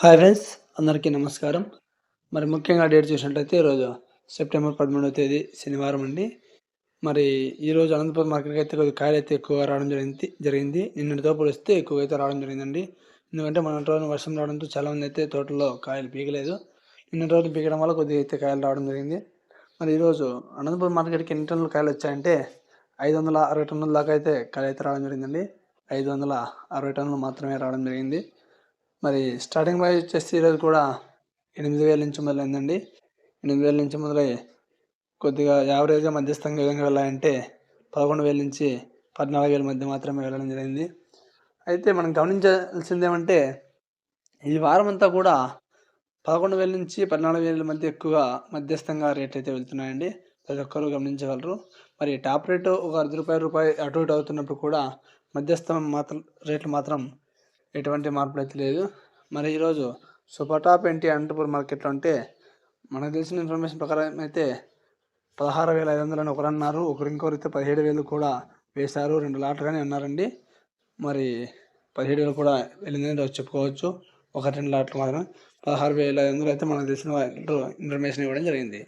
Hi friends అందరికీ నమస్కారం. మరి ముఖ్యంగా డేట్ చూసినట్లయితే ఈరోజు సెప్టెంబర్ పదమూడవ తేదీ శనివారం అండి. మరి ఈరోజు అనంతపురం మార్కెట్కి అయితే కొద్దిగా కాయలు అయితే ఎక్కువగా రావడం జరిగింది జరిగింది. నిన్నటితో పోలిస్తే ఎక్కువగా అయితే రావడం జరిగిందండి. ఎందుకంటే మన రోజు వర్షం రావడంతో చాలామంది అయితే తోటలో కాయలు పీకలేదు. నిన్న రోజు పీకడం వల్ల కొద్దిగా అయితే కాయలు రావడం జరిగింది. మరి ఈరోజు అనంతపురం మార్కెట్కి ఎన్ని టన్నులు కాయలు వచ్చాయంటే ఐదు వందల అరవై టన్నుల దాకా అయితే కాయలు అయితే రావడం జరిగిందండి. ఐదు వందల అరవై టన్నులు మాత్రమే రావడం జరిగింది. మరి స్టార్టింగ్ ప్రైస్ వచ్చేసి ఈరోజు కూడా ఎనిమిది వేల నుంచి మొదలైందండి. ఎనిమిది వేల నుంచి మొదలై కొద్దిగా యావరేజ్గా మధ్యస్థంగా ఏ విధంగా వెళ్ళాలంటే పదకొండు వేల నుంచి పద్నాలుగు వేల మధ్య మాత్రమే వెళ్ళడం జరిగింది. అయితే మనం గమనించాల్సింది ఏమంటే ఈ వారం అంతా కూడా పదకొండు వేల నుంచి పద్నాలుగు వేల మధ్య ఎక్కువగా మధ్యస్థంగా రేట్ అయితే వెళ్తున్నాయండి. ప్రతి ఒక్కరు గమనించగలరు. మరి టాప్ రేటు ఒక అర్ధ రూపాయి రూపాయి అటు ఇటు అవుతున్నప్పుడు కూడా మధ్యస్థం మాత్రం రేట్లు మాత్రం ఎటువంటి మార్పులు అయితే లేదు. మరి ఈరోజు సూపర్ టాప్ ఎన్టీ అనంతపురం మార్కెట్లో అంటే మనకు తెలిసిన ఇన్ఫర్మేషన్ ప్రకారం అయితే పదహారు వేల ఐదు వందలు అని ఒకరు అన్నారు. ఒకరు ఇంకొకరు అయితే పదిహేడు వేలు కూడా వేశారు. రెండు లాట్లుగానే అన్నారండి మరి పదిహేడు వేలు కూడా వెళ్ళిందని చెప్పుకోవచ్చు. ఒక రెండు లాట్లు మాత్రం పదహారు వేల ఐదు వందలు అయితే మనకు తెలిసిన ఇన్ఫర్మేషన్ ఇవ్వడం జరిగింది.